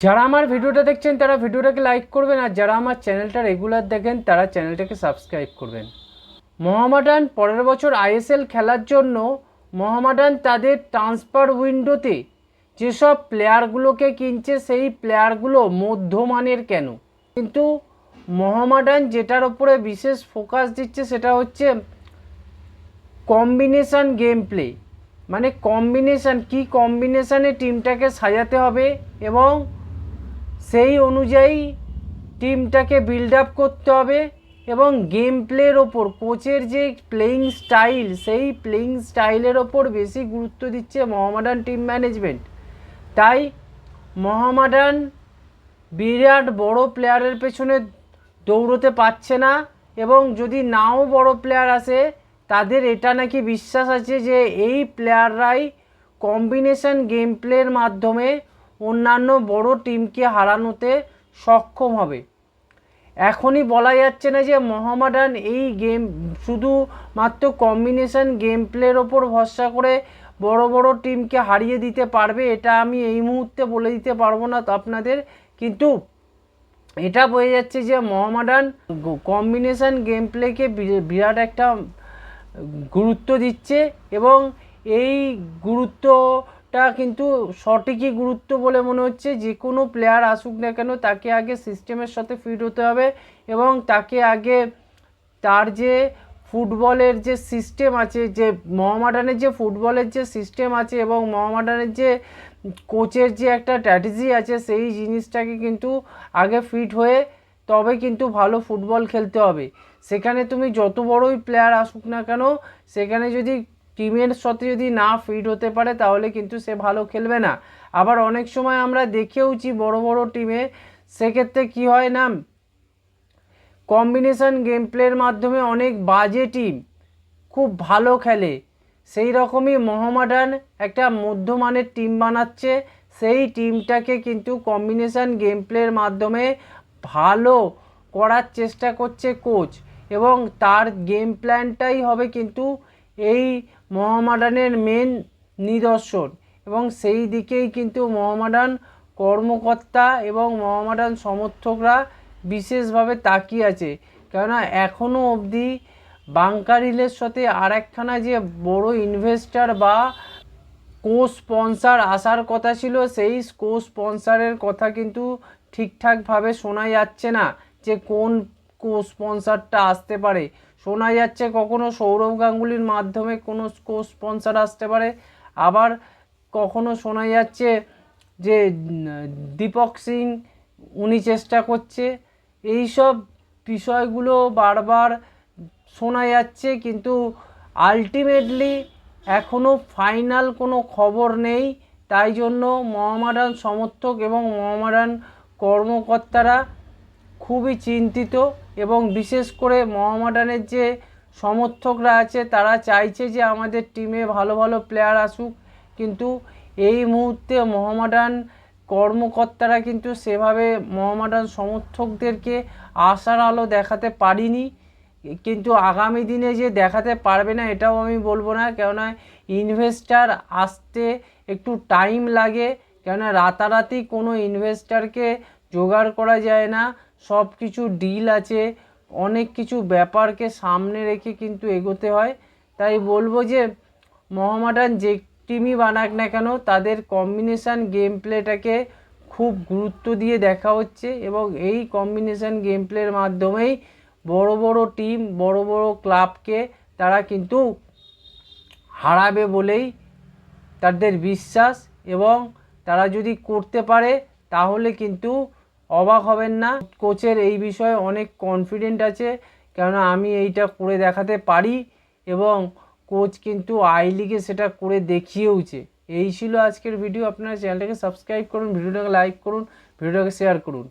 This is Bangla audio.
যারা আমার ভিডিওটা দেখছেন, তারা ভিডিওটাকে লাইক করবেন আর যারা আমার চ্যানেলটা রেগুলার দেখেন, তারা চ্যানেলটাকে সাবস্ক্রাইব করবেন। মোহামেডান পরের বছর আইএসএল খেলার জন্য মোহামেডান তাদের ট্রান্সফার উইন্ডোতে যেসব প্লেয়ারগুলোকে কিনছে, সেই প্লেয়ারগুলো মধ্যমানের কেন? কিন্তু মোহামেডান যেটার ওপরে বিশেষ ফোকাস দিচ্ছে, সেটা হচ্ছে কম্বিনেশান গেম প্লে মানে কম্বিনেশান কী কম্বিনেশানে টিমটাকে সাজাতে হবে এবং সেই অনুযায়ী টিমটাকে বিল্ড আপ করতে হবে এবং গেম প্লের ওপর কোচের যে প্লেয়িং স্টাইল সেই প্লেয়িং স্টাইলের ওপর বেশি গুরুত্ব দিচ্ছে মোহামেডান টিম ম্যানেজমেন্ট তাই মোহামেডান বিরাট বড় প্লেয়ারের পেছনে দৌড়তে পারছে না এবং যদি নাও বড় প্লেয়ার আসে, তাদের এটা নাকি বিশ্বাস আছে যে এই প্লেয়াররাই কম্বিনেশন গেম প্লের মাধ্যমে অন্যান্য বড় টিমকে হারানোতে সক্ষম হবে। এখনই বলা যাচ্ছে না যে মোহামেডান এই গেম শুধু মাত্র কম্বিনেশন গেম প্লের ওপর ভরসা করে বড় বড় টিমকে হারিয়ে দিতে পারবে, এটা আমি এই মুহূর্তে বলে দিতে পারব না আপনাদের। কিন্তু এটা বোঝা যাচ্ছে যে মোহামেডান কম্বিনেশন গেম প্লেকে বিরাট একটা গুরুত্ব দিচ্ছে এবং এই গুরুত্বটা কিন্তু সঠিকই গুরুত্ব বলে মনে হচ্ছে, যে কোনো প্লেয়ার আসুক না কেন তাকে আগে সিস্টেমের সাথে ফিট হতে হবে এবং তাকে আগে তার যে ফুটবলের যে সিস্টেম আছে, যে মহামাডানের যে ফুটবলের যে সিস্টেম আছে এবং মহামাডানের যে কোচের যে একটা স্ট্র্যাটেজি আছে, সেই জিনিসটাকে কিন্তু আগে ফিট হয়ে তবে কিন্তু ভালো ফুটবল খেলতে হবে। সেখানে তুমি যত বড়ই প্লেয়ার আসুক না কেন, সেখানে যদি টিমের সাথে যদি না ফিট হতে পারে, তাহলে কিন্তু সে ভালো খেলবে না। আবার অনেক সময় আমরা দেখেওছি বড় বড় টিমে, সেক্ষেত্রে কি হয় না, কম্বিনেশন গেম প্লের মাধ্যমে অনেক বাজে টিম খুব ভালো খেলে। সেই রকমই মোহামেডান একটা মধ্যমানের টিম বানাচ্ছে, সেই টিমটাকে কিন্তু কম্বিনেশন গেম প্লের মাধ্যমে ভালো করার চেষ্টা করছে কোচ। এবং তার গেম প্ল্যানটাই হবে কিন্তু এই মহামাডানের মেন নিদর্শন এবং সেই দিকেই কিন্তু মহামাডান কর্মকর্তা এবং মহামাডান সমর্থকরা বিশেষভাবে তাকিয়ে আছে। কেননা এখনও অবধি বাংকারিলের সাথে আর একখানা যে বড় ইনভেস্টার বা কো স্পন্সার আসার কথা ছিল, সেই কো স্পন্সারের কথা কিন্তু ঠিকঠাকভাবে শোনা যাচ্ছে না যে কোন কো স্পন্সারটা আসতে পারে। শোনা যাচ্ছে কখনো সৌরভ গাঙ্গুলির মাধ্যমে কোনো কো স্পন্সার আসতে পারে। আবার কখনো শোনা যাচ্ছে যে দীপক সিং উনি চেষ্টা করছে। এই সব বিষয়গুলো বারবার শোনা যাচ্ছে কিন্তু আলটিমেটলি এখনও ফাইনাল কোনো খবর নেই। তাই জন্য মহামারান সমর্থক এবং মহামারান কর্মকর্তারা খুবই চিন্তিত। এবং বিশেষ করে মোহামেডানের যে সমর্থকরা আছে, তারা চাইছে যে আমাদের টিমে ভালো ভালো প্লেয়ার আসুক। কিন্তু এই মুহূর্তে মোহামেডান কর্মকর্তারা কিন্তু সেভাবে মোহামেডান সমর্থকদেরকে আশার আলো দেখাতে পারিনি। কিন্তু আগামী দিনে যে দেখাতে পারবে না, এটাও আমি বলব না। কেননা ইনভেস্টার আসতে একটু টাইম লাগে। কেননা রাতারাতি কোনো ইনভেস্টারকে জোগাড় করা যায় না। সব কিছু ডিল আছে, অনেক কিছু ব্যাপারকে সামনে রেখে কিন্তু এগোতে হয়। তাই বলব যে, মোহামেডান যে টিমই বানাক না কেন, তাদের কম্বিনেশান গেম প্লেটাকে খুব গুরুত্ব দিয়ে দেখা হচ্ছে এবং এই কম্বিনেশান গেম প্লের মাধ্যমেই বড় বড় টিম বড় বড় ক্লাবকে তারা কিন্তু হারাবে বলেই তাদের বিশ্বাস এবং তারা যদি করতে পারে, তাহলে কিন্তু অবাক হবেন না, কোচের এই বিষয়ে অনেক কনফিডেন্ট আছে, কেননা আমি এইটা করে দেখাতে পারি এবং কোচ কিন্তু আই লিগে সেটা করে দেখিয়েওছে। এই ছিল আজকের ভিডিও আপনারা চ্যানেলটাকে সাবস্ক্রাইব করুন ভিডিওটাকে লাইক করুন ভিডিওটাকে শেয়ার করুন।